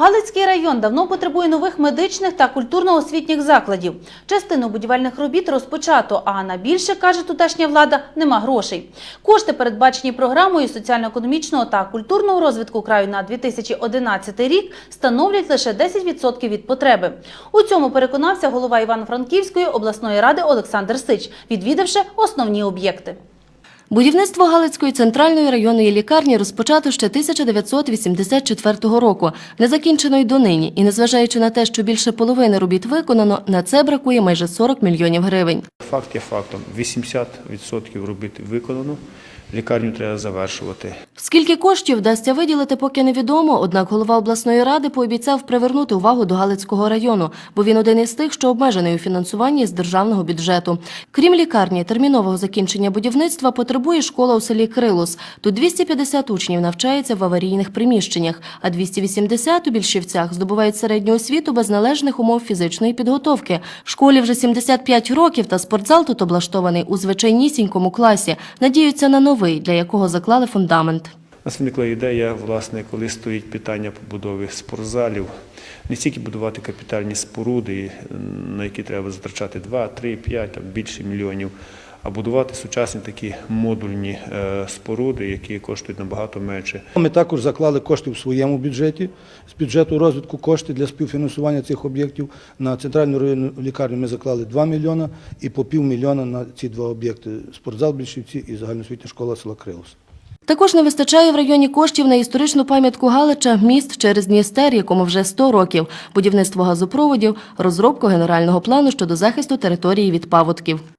Галицький район давно потребує нових медичних та культурно-освітніх закладів. Частину будівельних робіт розпочато, а на більше, каже тутешня влада, нема грошей. Кошти, передбачені програмою соціально-економічного та культурного розвитку краю на 2011 рік, становлять лише 10% від потреби. У цьому переконався голова Івано-Франківської обласної ради Олександр Сич, відвідавши основні об'єкти. Будівництво Галицької центральної районної лікарні розпочато ще 1984 року, не закінчено й донині. І незважаючи на те, що більше половини робіт виконано, на це бракує майже 40 мільйонів гривень. Факт є фактом. 80% робіт виконано. Лікарню треба завершувати. Скільки коштів вдасться виділити, поки невідомо. Однак голова обласної ради пообіцяв привернути увагу до Галицького району, бо він один із тих, що обмежений у фінансуванні з державного бюджету. Крім лікарні, термінового закінчення будівництва потребує школа у селі Крилус. Тут 250 учнів навчається в аварійних приміщеннях, а 280 у більшівцях здобувають середню освіту без належних умов фізичної підготовки. Школі вже 75 років, та спортзал тут облаштований у звичайнісінькому класі. Надіються на новий, для якого заклали фундамент. Нас виникла ідея, власне, коли стоїть питання побудови спортзалів, не стільки будувати капітальні споруди, на які треба затрачати 2, 3, 5, там, більше мільйонів, а будувати сучасні такі модульні е, споруди, які коштують набагато менше. Ми також заклали кошти в своєму бюджеті, з бюджету розвитку кошти для співфінансування цих об'єктів. На центральну районну лікарню ми заклали 2 мільйона і по півмільйона на ці два об'єкти – спортзал Більшівці і загальноосвітня школа села Крилус. Також не вистачає в районі коштів на історичну пам'ятку Галича міст через Дністер, якому вже 100 років, будівництво газопроводів, розробку генерального плану щодо захисту території від паводків.